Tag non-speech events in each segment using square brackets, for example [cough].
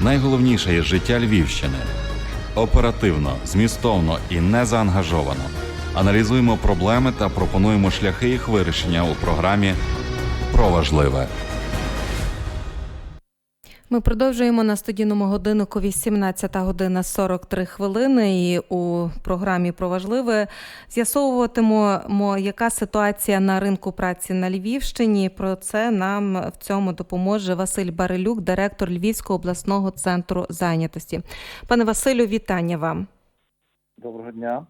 найголовніше є життя Львівщини. Оперативно, змістовно і незаангажовано. Аналізуємо проблеми та пропонуємо шляхи їх вирішення у програмі Про важливе. Ми продовжуємо на студійному годиннику 18 година 43 хвилини. І у програмі про важливе з'ясовуватимемо, яка ситуація на ринку праці на Львівщині. Про це нам в цьому допоможе Василь Барилюк, директор Львівського обласного центру зайнятості. Пане Василю, вітання вам. Доброго дня.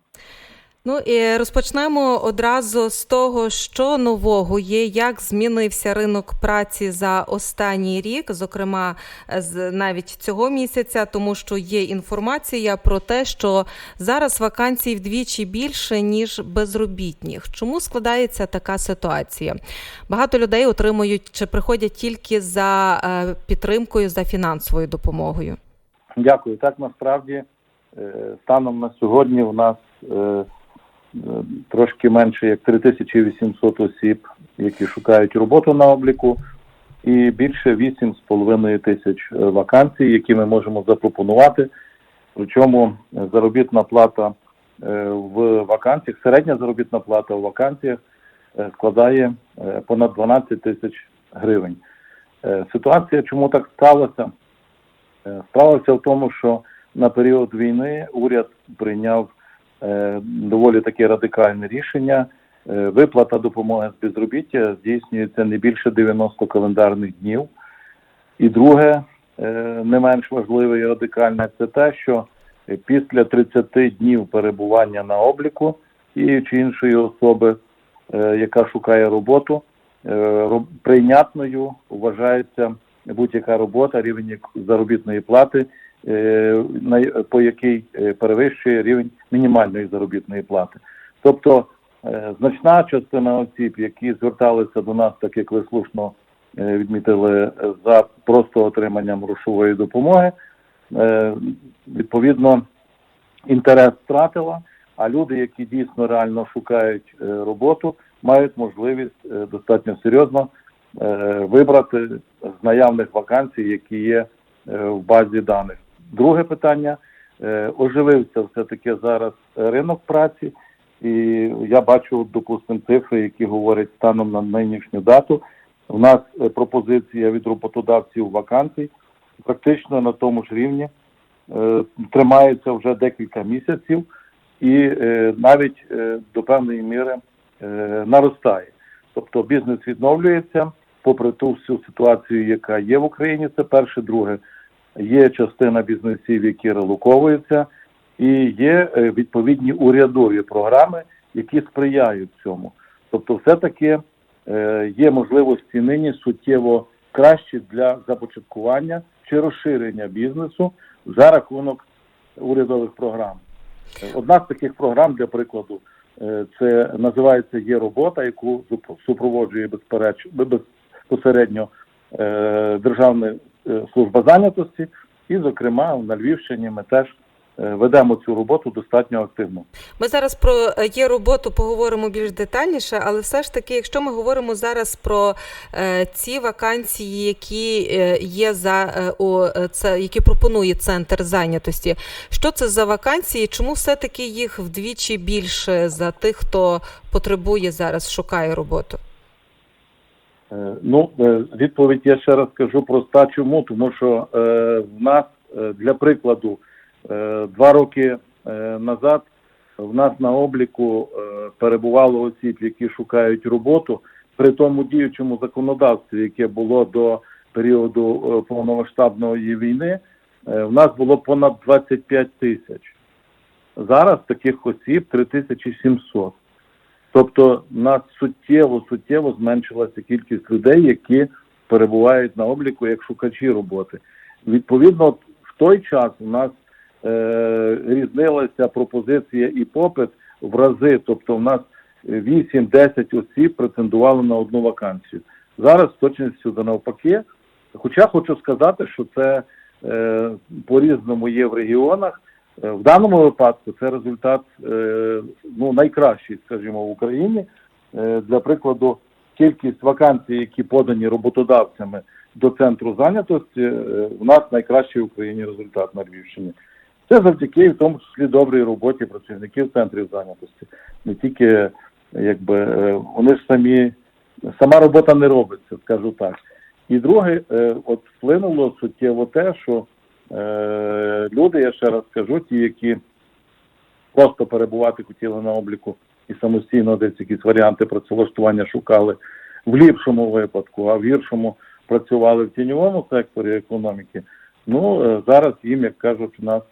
Ну і розпочнемо одразу з того, що нового є, як змінився ринок праці за останній рік, зокрема з навіть цього місяця, тому що є інформація про те, що зараз вакансій вдвічі більше ніж безробітних. Чому складається така ситуація? Багато людей отримують чи приходять тільки за е, підтримкою за фінансовою допомогою. Дякую. Так насправді е, станом на сьогодні у нас е, трошки менше як 3800 осіб, які шукають роботу на обліку, і більше 8,5 тисяч е, вакансій, які ми можемо запропонувати. Причому е, заробітна плата е, в вакансіях, середня заробітна плата в вакансіях е, складає е, понад 12 тисяч гривень. Е, Ситуація, чому так сталося? Е, в тому, що на період війни уряд прийняв е, доволі таке радикальне рішення. Е, виплата допомоги з безробіття здійснюється не більше 90 календарних днів. І друге, е, не менш важливе і радикальне, це те, що е, після 30 днів перебування на обліку тієї чи іншої особи, е, яка шукає роботу, е, прийнятною вважається будь-яка робота, рівень заробітної плати, е, по якій е, перевищує рівень мінімальної заробітної плати. Тобто е, значна частина осіб, які зверталися до нас, так як ви слушно е, відмітили, е, за просто отриманням грошової допомоги, е, відповідно інтерес втратила. А люди, які дійсно реально шукають е, роботу, мають можливість е, достатньо серйозно е, вибрати з наявних вакансій, які є е, в базі даних. Друге питання е, оживився все таки зараз ринок праці, і я бачу, допустимо, цифри, які говорять станом на нинішню дату. У нас е, пропозиція від роботодавців вакансій практично на тому ж рівні е, тримається вже декілька місяців і навіть до певної міри наростає. Тобто бізнес відновлюється, попри ту всю ситуацію, яка є в Україні. Це перше, друге, є частина бізнесів, які релоковуються, і є е, відповідні урядові програми, які сприяють цьому. Тобто, все-таки е, є можливості нині суттєво кращі для започаткування чи розширення бізнесу за рахунок урядових програм. Одна з таких програм, для прикладу, е, це називається Є робота, яку супроводжує безпереч... безпосередньо е, Державна е, служба зайнятості, і, зокрема, на Львівщині ми теж е, ведемо цю роботу достатньо активно. Ми зараз про е, є роботу поговоримо більш детальніше, але все ж таки, якщо ми говоримо зараз про е, ці вакансії, які е, є за е, е, це, які пропонує центр зайнятості, що це за вакансії? Чому все таки їх вдвічі більше за тих, хто потребує зараз, шукає роботу? Е, Ну, е, відповідь я ще раз скажу проста. Чому? Тому що е, в нас, для прикладу, два роки назад в нас на обліку перебувало осіб, які шукають роботу при тому діючому законодавстві, яке було до періоду повномасштабної війни, в нас було понад 25 тисяч. Зараз таких осіб 3700. Тобто нас суттєво суттєво зменшилася кількість людей, які перебувають на обліку як шукачі роботи. Відповідно, в той час у нас е, різнилася пропозиція і попит в рази. Тобто, в нас 8-10 осіб претендували на одну вакансію. Зараз з точністю до навпаки. Хоча хочу сказати, що це е, по-різному є в регіонах. Е, В даному випадку це результат е, ну, найкращий, скажімо, в Україні. Е, Для прикладу, кількість вакансій, які подані роботодавцями до центру зайнятості, у нас найкращий в Україні результат на Львівщині. Це завдяки в тому числі добрій роботі працівників центрів зайнятості. Не тільки якби вони ж самі сама робота не робиться, скажу так. І друге, от вплинуло суттєво те, що е, люди, я ще раз скажу, ті, які просто перебувати хотіли на обліку і самостійно десь якісь варіанти працевлаштування шукали в ліпшому випадку, а в гіршому працювали в тіньовому секторі економіки. Ну е, зараз їм, як кажуть, у нас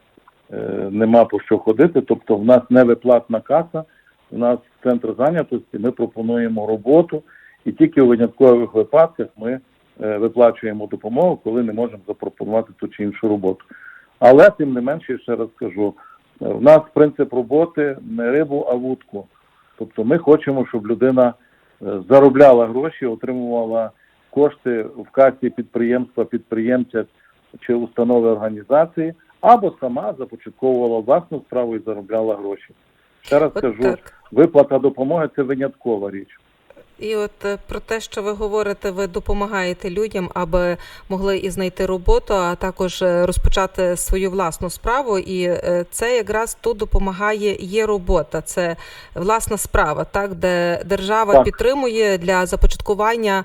е, нема по що ходити. Тобто, в нас не виплатна каса, у нас центр зайнятості. Ми пропонуємо роботу, і тільки у виняткових випадках ми виплачуємо допомогу, коли не можемо запропонувати ту чи іншу роботу. Але тим не менше, я ще раз скажу, е, в нас принцип роботи не рибу, а вудку. Тобто ми хочемо, щоб людина е, заробляла гроші, отримувала кошти в касі підприємства, підприємця чи установи організації, або сама започатковувала власну справу і заробляла гроші. Ще раз От кажу, так. виплата допомоги це виняткова річ. І от е, про те, що ви говорите, ви допомагаєте людям, аби могли і знайти роботу, а також е, розпочати свою власну справу. І е, це якраз тут допомагає є робота. Це власна справа, так де держава Так. підтримує для започаткування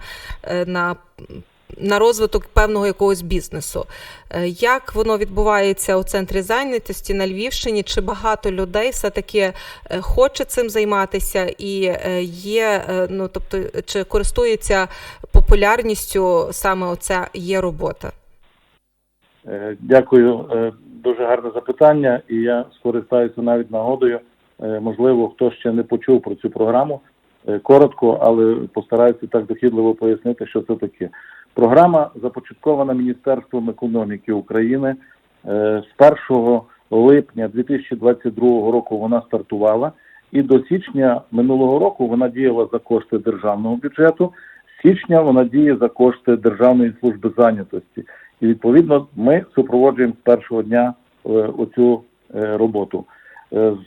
на. На розвиток певного якогось бізнесу. Е, Як воно відбувається у центрі зайнятості на Львівщині? Чи багато людей все-таки е, хоче цим займатися і е, є, ну тобто, чи користується популярністю саме оця є робота? Дякую, дуже гарне запитання, і я скористаюся навіть нагодою. Можливо, хто ще не почув про цю програму. Коротко, але постараюся так дохідливо пояснити, що це таке. Програма започаткована Міністерством економіки України. Е, З 1 липня 2022 року вона стартувала, і до січня минулого року вона діяла за кошти державного бюджету. З січня вона діє за кошти Державної служби зайнятості. І відповідно ми супроводжуємо з першого дня е, оцю е, роботу.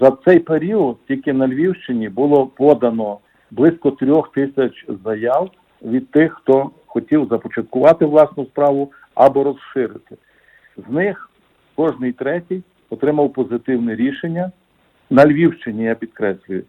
За цей період тільки на Львівщині було подано близько трьох тисяч заяв від тих, хто хотів започаткувати власну справу або розширити. З них кожний третій отримав позитивне рішення на Львівщині, я підкреслюю.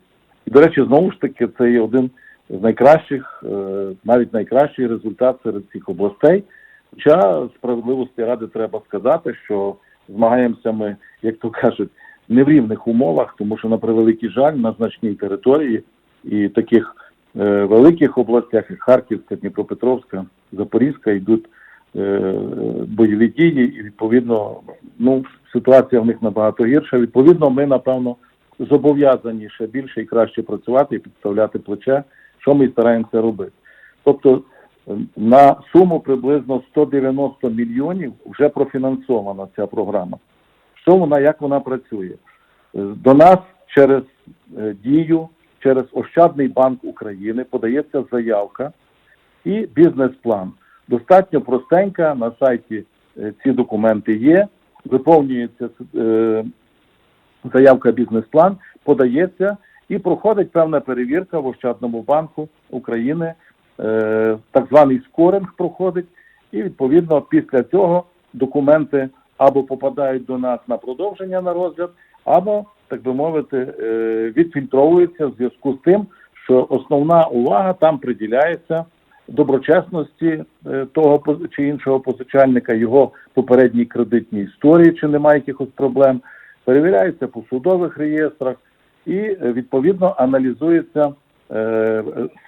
І, до речі, знову ж таки, це є один з найкращих, е, навіть найкращий результат серед цих областей. Хоча справедливості ради треба сказати, що змагаємося ми, як то кажуть, не в рівних умовах, тому що на превеликий жаль на значній території і таких великих областях, як Харківська, Дніпропетровська, Запорізька, йдуть е, бойові дії, і відповідно, ну ситуація в них набагато гірша. Відповідно, ми напевно зобов'язані ще більше і краще працювати і підставляти плече, що ми стараємося робити. Тобто е, на суму приблизно 190 мільйонів вже профінансована ця програма. Що вона, як вона працює? Е, До нас через е, дію, через Ощадний банк України подається заявка і бізнес-план. Достатньо простенька на сайті е, ці документи є. Виповнюється е, заявка бізнес-план, подається і проходить певна перевірка в Ощадному банку України. Е, так званий скоринг проходить, і відповідно після цього документи або попадають до нас на продовження на розгляд, або, так би мовити, е, відфільтровуються в зв'язку з тим, що основна увага там приділяється доброчесності е, того чи іншого позичальника, його попередній кредитній історії, чи немає якихось проблем, перевіряється по судових реєстрах і е, відповідно аналізується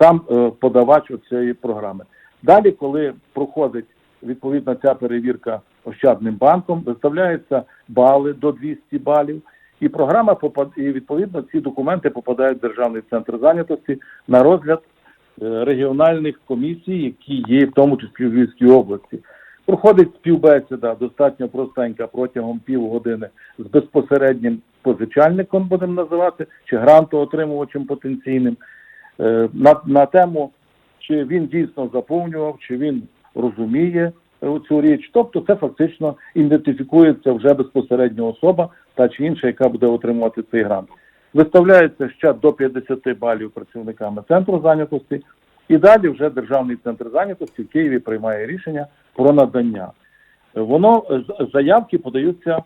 сам подавач цієї програми. Далі, коли проходить відповідно ця перевірка Ощадним банком, виставляються бали до 200 балів, і програма попад... і відповідно ці документи попадають в Державний центр зайнятості на розгляд е, регіональних комісій, які є в тому числі в Львівській області. Проходить співбесіда достатньо простенька протягом півгодини з безпосереднім позичальником, будемо називати, чи грантоотримувачем потенційним, е, на, на тему, чи він дійсно заповнював, чи він розуміє е, цю річ. Тобто це фактично ідентифікується вже безпосередньо особа та чи інша, яка буде отримувати цей грант. Виставляється ще до 50 балів працівниками центру зайнятості, і далі вже Державний центр зайнятості в Києві приймає рішення про надання. Е, Воно е, заявки подаються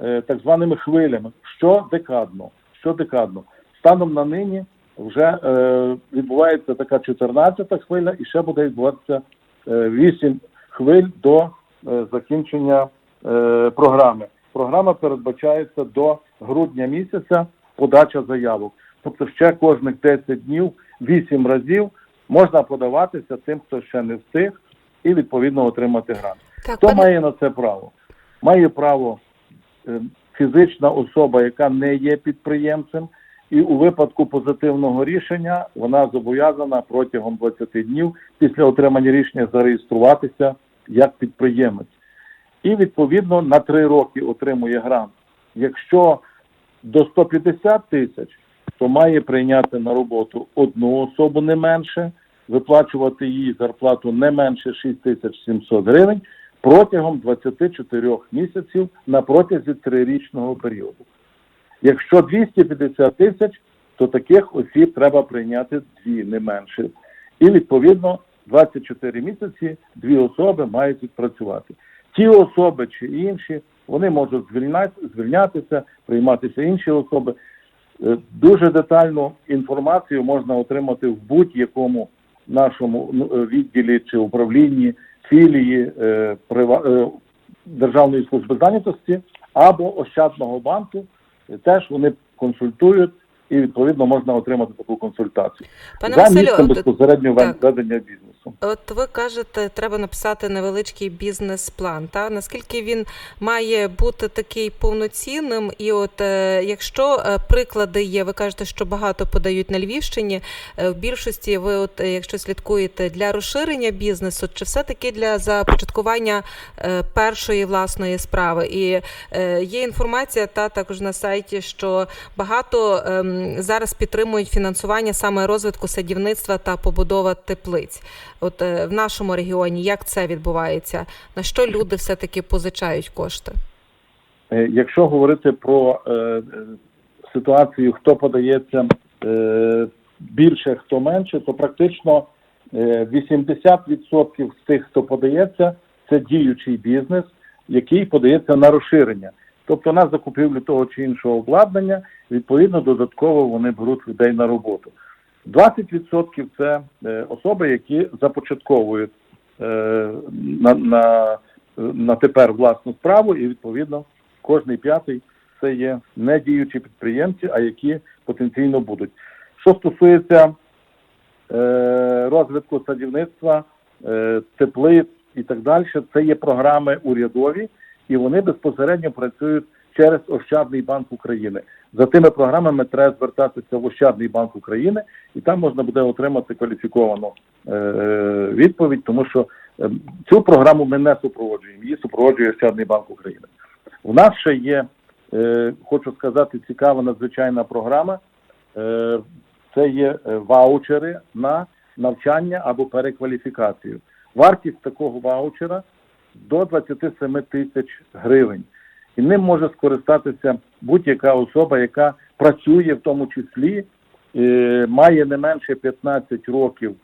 е, так званими хвилями щодекадно. щодекадно. Станом на нині вже е, відбувається така 14-та хвиля, і ще буде відбуватися е, 8 хвиль до е, закінчення е, програми. Програма передбачається до грудня місяця подача заявок. Тобто ще кожних 10 днів, 8 разів можна подаватися тим, хто ще не встиг, і відповідно отримати грант. Так, Хто пане- має на це право? Має право е, фізична особа, яка не є підприємцем, і у випадку позитивного рішення вона зобов'язана протягом 20 днів після отримання рішення зареєструватися як підприємець. І відповідно на 3 роки отримує грант. Якщо до 150 тисяч, то має прийняти на роботу одну особу не менше, виплачувати їй зарплату не менше 6700 гривень протягом 24 місяців на протязі трирічного періоду. Якщо 250 тисяч, то таких осіб треба прийняти дві, не менше. І відповідно 24 місяці дві особи мають відпрацювати. Ті особи чи інші, вони можуть звільняти, звільнятися, прийматися інші особи. Е, Дуже детальну інформацію можна отримати в будь-якому нашому ну, е, відділі чи управлінні філії е, е, Державної служби зайнятості або Ощадного банку. Теж вони консультують і відповідно можна отримати таку консультацію Пане за Василю, місцем безпосередньо так. ведення бізнесу. От ви кажете, треба написати невеличкий бізнес-план. Та наскільки він має бути такий повноцінним? І от е, якщо е, приклади є, ви кажете, що багато подають на Львівщині. е, в більшості ви, от якщо слідкуєте для розширення бізнесу, чи все таки для започаткування першої власної справи? І є інформація та також на сайті, що багато ем, зараз підтримують фінансування саме розвитку садівництва та побудова теплиць. От е, в нашому регіоні як це відбувається? На що люди все таки позичають кошти? Е, Якщо говорити про е, е, ситуацію, хто подається е, більше, хто менше, то практично е, 80% з тих, хто подається, це діючий бізнес, який подається на розширення. Тобто на закупівлю того чи іншого обладнання, відповідно, додатково вони беруть людей на роботу. 20% це е, особи, які започатковують е, на, на, на тепер власну справу, і відповідно кожний п'ятий це є не діючі підприємці, а які потенційно будуть. Що стосується е, розвитку садівництва, теплиць і так далі, це є програми урядові, і вони безпосередньо працюють через Ощадний банк України. За тими програмами треба звертатися в Ощадний банк України, і там можна буде отримати кваліфіковану е, відповідь, тому що е, цю програму ми не супроводжуємо. Її супроводжує Ощадний банк України. У нас ще є, е, хочу сказати, цікава надзвичайна програма. Це є ваучери на навчання або перекваліфікацію. Вартість такого ваучера до 27 тисяч гривень. І ним може скористатися будь-яка особа, яка працює в тому числі, е, має не менше 15 років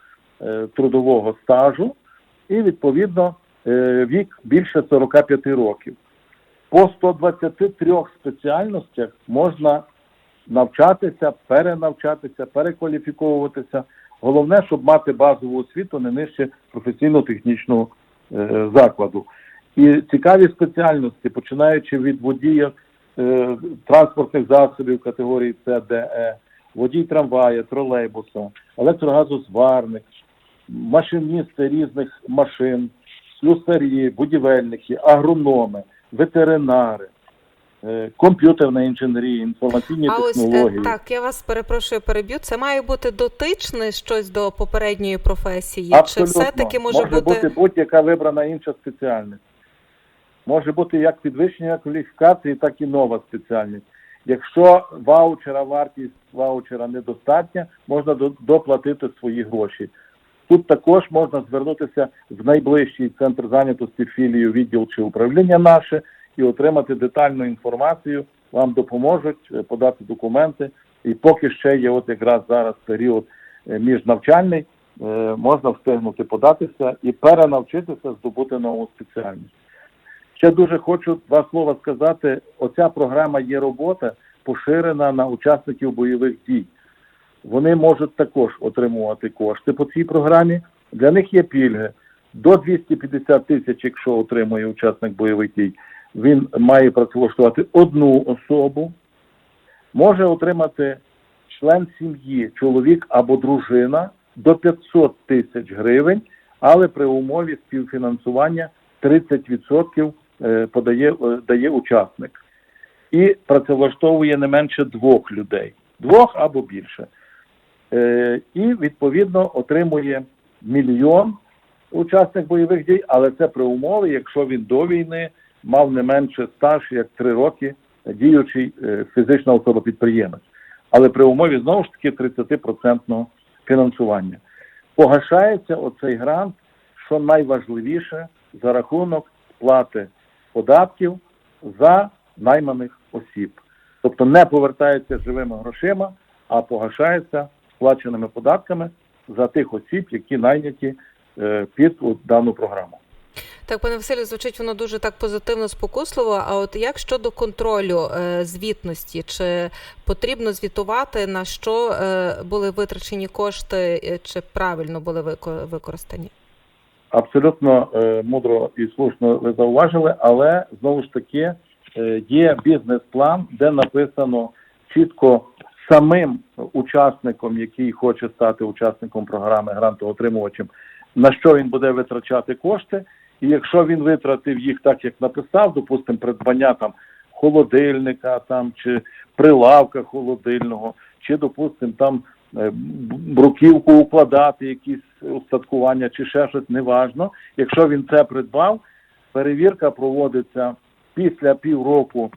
е, трудового стажу, і відповідно е, вік більше 45 років. По 123 спеціальностях можна навчатися, перенавчатися, перекваліфіковуватися. Головне, щоб мати базову освіту не нижче професійно-технічного закладу. І цікаві спеціальності, починаючи від водія е, транспортних засобів категорії С, Д, Е, водій трамвая, тролейбуса, електрогазозварник, машиністи різних машин, слюсарі, будівельники, агрономи, ветеринари, е, комп'ютерна інженерія, інформаційні А ось е, так, я вас перепрошую, переб'ю. Це має бути дотичне щось до попередньої професії, Абсолютно. чи все таки може, бути бути будь-яка вибрана інша спеціальність. Може бути як підвищення кваліфікації, так і нова спеціальність. Якщо ваучера, вартість ваучера недостатня, можна доплатити свої гроші. Тут також можна звернутися в найближчий центр зайнятості філію, відділ чи управління наше і отримати детальну інформацію. Вам допоможуть е, подати документи. І поки ще є от якраз зараз період е, міжнавчальний, е, можна встигнути податися і перенавчитися здобути нову спеціальність. Ще дуже хочу два слова сказати. Оця програма є робота поширена на учасників бойових дій. Вони можуть також отримувати кошти по цій програмі. Для них є пільги до 250 тисяч, якщо отримує учасник бойових дій. Він має працевлаштувати одну особу, може отримати член сім'ї, чоловік або дружина до 500 тисяч гривень, але при умові співфінансування 30% е, подає е, дає учасник. І працевлаштовує не менше двох людей, двох або більше. Е, І відповідно отримує мільйон учасник бойових дій, але це при умові, якщо він до війни мав не менше стаж як три роки діючий е, фізична особа підприємець. Але при умові знову ж таки 30% фінансування. Погашається оцей грант, що найважливіше за рахунок сплати податків за найманих осіб. Тобто не повертається живими грошима, а погашається сплаченими податками за тих осіб, які найняті е, під дану програму. Так, пане Василю, звучить воно дуже так позитивно, спокусливо. А от як щодо контролю е, звітності, чи потрібно звітувати на що е, були витрачені кошти, чи правильно були використані? Абсолютно е, мудро і слушно ви зауважили, але знову ж таки є бізнес-план, де написано чітко самим учасником, який хоче стати учасником програми грантоотримувачем, на що він буде витрачати кошти. І якщо він витратив їх так, як написав, допустимо, придбання там холодильника там чи прилавка холодильного, чи допустимо там е, бруківку укладати, якісь устаткування, чи ще щось, неважно. Якщо він це придбав, перевірка проводиться після півроку,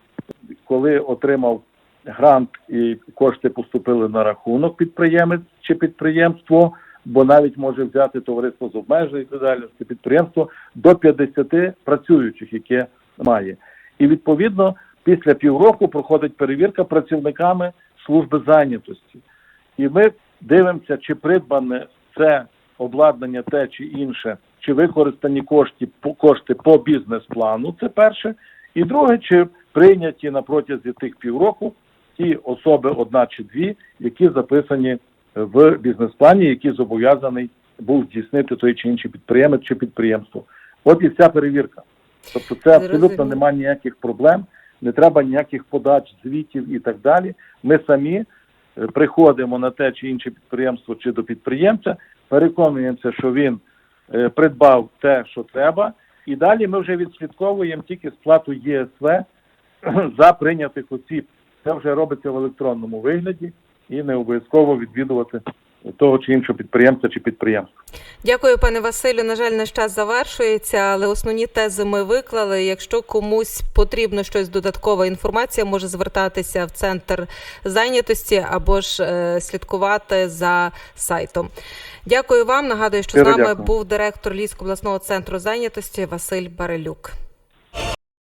коли отримав грант і кошти поступили на рахунок підприємець чи підприємство, бо навіть може взяти товариство з обмеженою відповідальністю підприємство до 50 працюючих, яке має. І відповідно після півроку проходить перевірка працівниками служби зайнятості. І ми дивимося, чи придбане це обладнання те чи інше, чи використані кошти по кошти по бізнес-плану. Це перше. І друге, чи прийняті на протязі тих півроку ті особи, одна чи дві, які записані в бізнес-плані, які зобов'язаний був здійснити той чи інший підприємець чи підприємство. От і вся перевірка. Тобто, це абсолютно немає ніяких проблем, не треба ніяких подач, звітів і так далі. Ми самі е, приходимо на те чи інше підприємство чи до підприємця, переконуємося, що він е, придбав те, що треба, і далі ми вже відслідковуємо тільки сплату ЄСВ [clears throat] за прийнятих осіб. Це вже робиться в електронному вигляді і не обов'язково відвідувати того чи іншого підприємця чи підприємства. Дякую, пане Василю. На жаль, наш час завершується, але основні тези ми виклали. Якщо комусь потрібно щось додаткова інформація, може звертатися в центр зайнятості або ж е, слідкувати за сайтом. Дякую вам. Нагадую, що з нами дякую. був директор Львівського обласного центру зайнятості Василь Барелюк.